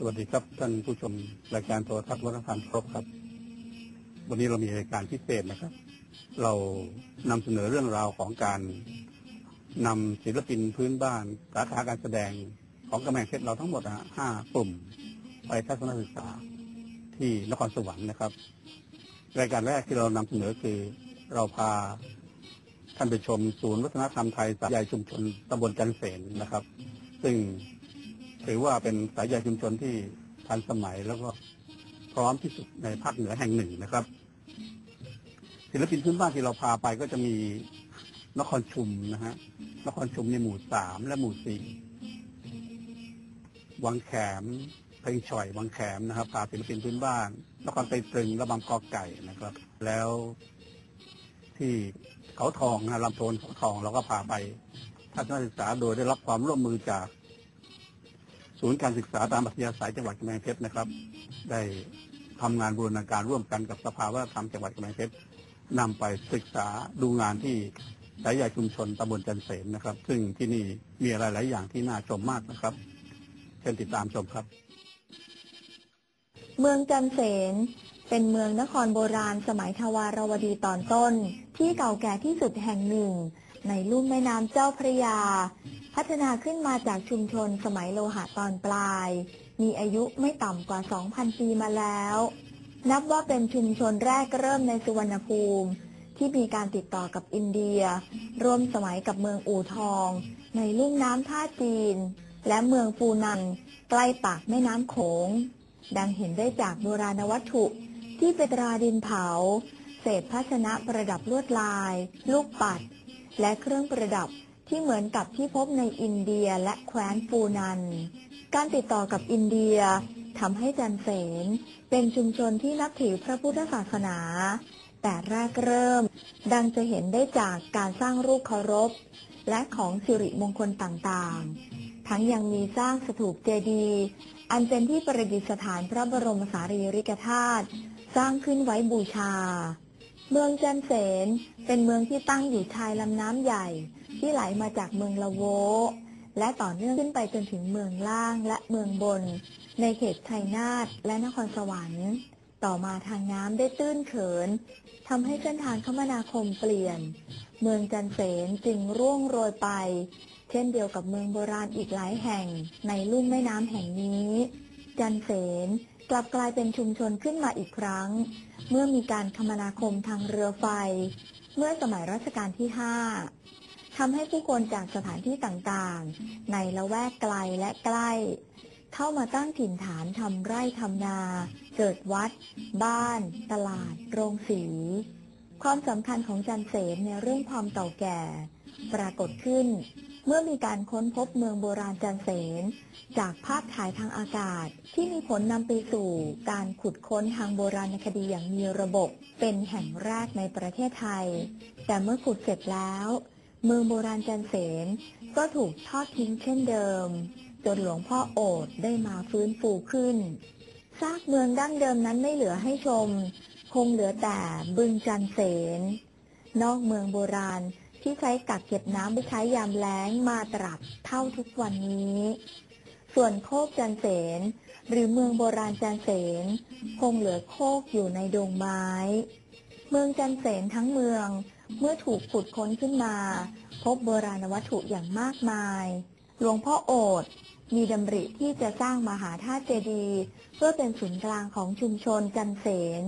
สวัสดีครับท่านผู้ชมรายการโทรทัศน์วัฒนธรรมครบครับ วันนี้เรามีรายการพิเศษนะครับ เรานำเสนอเรื่องราวของการนำศิลปินพื้นบ้านสาขาการแสดงของกำแพงเพชรเราทั้งหมดนะห้ากลุ่มไปทัศนศึกษาที่นครสวรรค์นะครับ รายการแรกที่เรานำเสนอคือเราพาท่านไปชมศูนย์วัฒนธรรมไทยสายใยชุมชนตำบลจันเสนนะครับ ซึ่ง ถือว่าเป็นสายใยชุมชนที่ทันสมัยแล้วก็พร้อมที่สุดในภาคเหนือแห่งหนึ่งนะครับ ศิลปินพื้นบ้านที่เราพาไปก็จะมีนครชุมนะฮะนครชุมในหมู่สามและหมู่สี่วังแขมเพลงฉ่อยวังแขมนะครับพาศิลปินพื้นบ้านนครไตรตรึงระบำกอไก่นะครับ แล้วที่เขาทองนะลำโพนเขาทองเราก็พาไปทัศนศึกษาโดยได้รับความร่วมมือจาก ศูนย์การศึกษาตามอัธยาศัยจังหวัดกำแพงเพชรนะครับ ได้ทำงานบูรณาการร่วมกันกับสภาวัฒนธรรมจังหวัดกำแพงเพชรนำไปศึกษาดูงานที่สายใยชุมชนตำบลจันเสนนะครับ ซึ่งที่นี่มีอะไรหลายอย่างที่น่าชมมากนะครับ เชิญติดตามชมครับ เมืองจันเสนเป็นเมืองนครโบราณสมัยทวารวดีตอนต้น ที่เก่าแก่ที่สุดแห่งหนึ่ง ในลุ่มแม่น้ำเจ้าพระยา พัฒนาขึ้นมาจากชุมชนสมัยโลหะตอนปลาย มีอายุไม่ต่ำกว่า 2,000 ปีมาแล้ว นับว่าเป็นชุมชนแรกเริ่มในสุวรรณภูมิที่มีการติดต่อกับอินเดีย ร่วมสมัยกับเมืองอู่ทอง ในลุ่มน้ำท่าจีน และเมืองฟูนัน ใกล้ปากแม่น้ำโขง ดังเห็นได้จากโบราณวัตถุที่เป็นราดินเผา เศษภาชนะประดับลวดลาย ลูกปัด และเครื่องประดับที่เหมือนกับที่พบในอินเดียและแคว้นฟูนัน การติดต่อกับอินเดียทำให้จันเสนเป็นชุมชนที่นับถือพระพุทธศาสนา แต่แรกเริ่ม ดังจะเห็นได้จากการสร้างรูปเคารพ และของสิริมงคลต่างๆ ทั้งยังมีสร้างสถูปเจดีย์อันเป็นที่ประดิษฐานพระบรมสารีริกธาตุสร้างขึ้นไว้บูชา เมืองจันเสนเป็นเมืองที่ตั้งอยู่ชายลำน้ำใหญ่ ที่ไหลมาจากเมืองละโว และต่อเนื่องขึ้นไปจนถึงเมืองล่างและเมืองบน ในเขตชัยนาทและนครสวรรค์ ต่อมาทางน้ำได้ตื้นเขินทำให้เส้นทางคมนาคมเปลี่ยน เมืองจันเสนจึงร่วงโรยไป เช่นเดียวกับเมืองโบราณอีกหลายแห่งในลุ่มแม่น้ำแห่งนี้ จันเสนกลับกลายเป็นชุมชนขึ้นมาอีกครั้ง เมื่อมีการคมนาคมทางเรือไฟ เมื่อสมัยรัชกาลที่ 5ทำให้ผู้คนจากสถานที่ต่างๆ ในละแวกไกลและใกล้ เข้ามาตั้งถิ่นฐานทำไร่ทำนา เกิดวัด บ้าน ตลาด โรงสี ความสำคัญของจันเสนในเรื่องความเก่าแก่ ปรากฏขึ้น เมื่อมีการค้นพบเมืองโบราณจันเสน จากภาพถ่ายทางอากาศที่มีผลนำไปสู่การขุดค้นทางโบราณคดีอย่างมีระบบ เป็นแห่งแรกในประเทศไทย แต่เมื่อขุดเสร็จแล้ว เมืองโบราณจันเสนก็ถูกทอดทิ้งเช่นเดิม จนหลวงพ่อโอดได้มาฟื้นฟูขึ้นซากเมืองดั้งเดิมนั้นไม่เหลือให้ชม คงเหลือแต่บึงจันเสนนอกเมืองโบราณ ที่ใช้กักเก็บน้ำไปใช้ยามแล้งมาตราบเท่าทุกวันนี้ ส่วนโคกจันเสนหรือเมืองโบราณจันเสนคงเหลือโคกอยู่ในดงไม้ เมืองจันเสนทั้งเมืองเมื่อถูกขุดค้นขึ้นมา พบโบราณวัตถุอย่างมากมาย หลวงพ่อโอดมีดำริที่จะสร้างมหาธาตุเจดีย์เพื่อเป็นศูนย์กลางของชุมชนจันเสน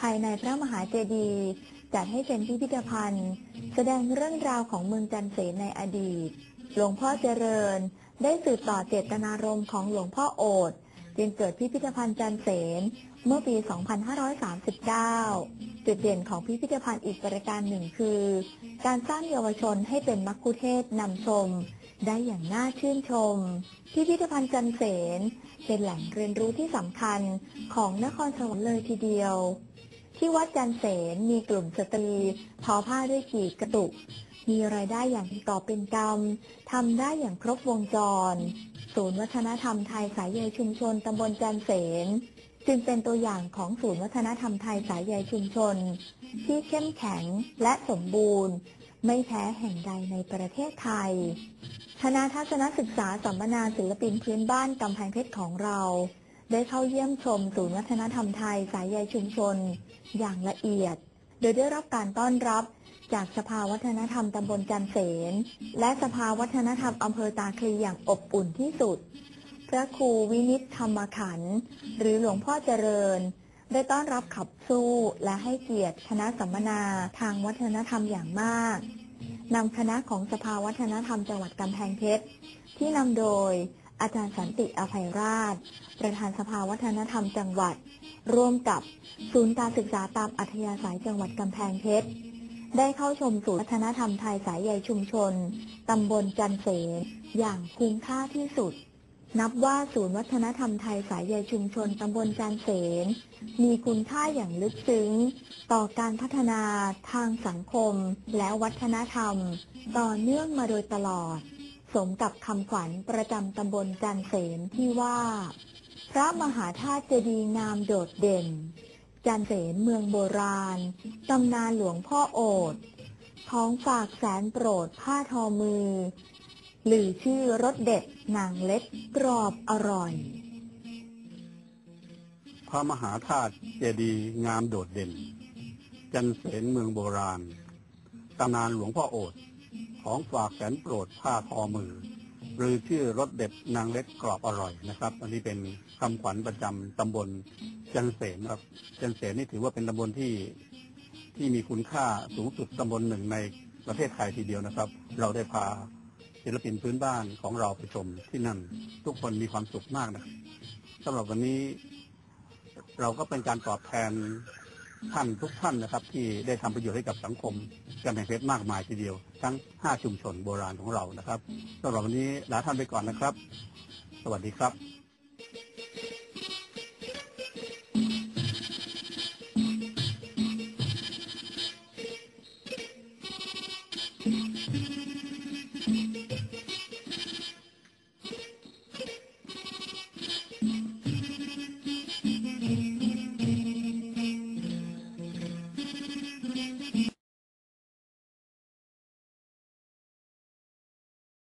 ภายในพระมหาเจดีย์ จัดให้เป็นพิพิธภัณฑ์ แสดงเรื่องราวของเมืองจันเสนในอดีต หลวงพ่อเจริญ ได้สืบต่อเจตนารมณ์ของหลวงพ่อโอดจึงเกิดพิพิธภัณฑ์จันเสนเมื่อปี 2539 จุดเด่นของพิพิธภัณฑ์อีกประการหนึ่งคือ การสร้างเยาวชนให้เป็นมักคุเทศนำชม ได้อย่างน่าชื่นชม พิพิธภัณฑ์จันเสนเป็นแหล่งเรียนรู้ที่สำคัญของนครสวรรค์เลยทีเดียว ที่วัดจันเสนมีกลุ่มสตรีทอผ้าด้วยกีดกระตุก มีรายได้อย่างต่อเป็นกรรมทำได้อย่างครบวงจร ศูนย์วัฒนธรรมไทยสายใยชุมชนตำบลจันเสนจึงเป็นตัวอย่างของศูนย์วัฒนธรรมไทยสายใยชุมชน ที่เข้มแข็งและสมบูรณ์ ไม่แพ้แห่งใดในประเทศไทยคณะทัศนศึกษาสัมมนาศิลปินพื้นบ้านกำแพงเพชรของเรา ได้เข้าเยี่ยมชมศูนย์วัฒนธรรมไทยสายใยชุมชน อย่างละเอียด โดยได้รับการต้อนรับจากสภาวัฒนธรรมตำบลจันเสน และสภาวัฒนธรรมอำเภอตาคลีอย่างอบอุ่นที่สุด พระครูวินิตธรรมขันธ์หรือหลวงพ่อเจริญ ได้ต้อนรับขับสู้และให้เกียรติคณะสัมมนาทางวัฒนธรรมอย่างมากนำคณะของสภาวัฒนธรรมจังหวัดกำแพงเพชรที่นำโดย อาจารย์สันติอภัยราช ประธานสภาวัฒนธรรมจังหวัด ร่วมกับศูนย์การศึกษาตามอัธยาศัยจังหวัดกำแพงเพชร ได้เข้าชมศูนย์วัฒนธรรมไทยสายใยชุมชน ตำบลจันเสนอย่างคุ้มค่าที่สุด นับว่าศูนย์วัฒนธรรมไทยสายใยชุมชนตำบลจันเสนมีคุณค่าอย่างลึกซึ้ง ต่อการพัฒนาทางสังคมและวัฒนธรรม ต่อเนื่องมาโดยตลอด สมกับคำขวัญประจำตำบลจันเสนที่ว่า พระมหาธาตุเจดีย์งามโดดเด่น จันเสนเมืองโบราณ ตำนานหลวงพ่อโอดของฝากแสนโปรดผ้าทอมือ หรือชื่อรสเด็ดนางเล็ดกรอบอร่อย พระมหาธาตุเจดีย์งามโดดเด่น จันเสนเมืองโบราณตำนานหลวงพ่อโอด ของฝากแสนโปรดผ้าทอมือ หรือชื่อรสเด็ดนางเล็กกรอบอร่อยนะครับ อันนี้เป็นคำขวัญประจำตำบลจันเสนครับจันเสนนี่ถือว่าเป็นตำบลที่ที่มีคุณค่าสูงสุดตำบลหนึ่งในประเทศไทยทีเดียวนะครับ เราได้พาศิลปินพื้นบ้านของเราไปชมที่นั่น ทุกคนมีความสุขมากนะครับสำหรับวันนี้ เราก็เป็นการตอบแทน ท่านทุกท่านนะครับ ที่ได้ทำประโยชน์ให้กับสังคมกำแพงเพชรมากมายทีเดียว ทั้ง 5 ชุมชนโบราณของเรานะครับสำหรับวันนี้ลาท่านไปก่อนนะครับ สวัสดีครับ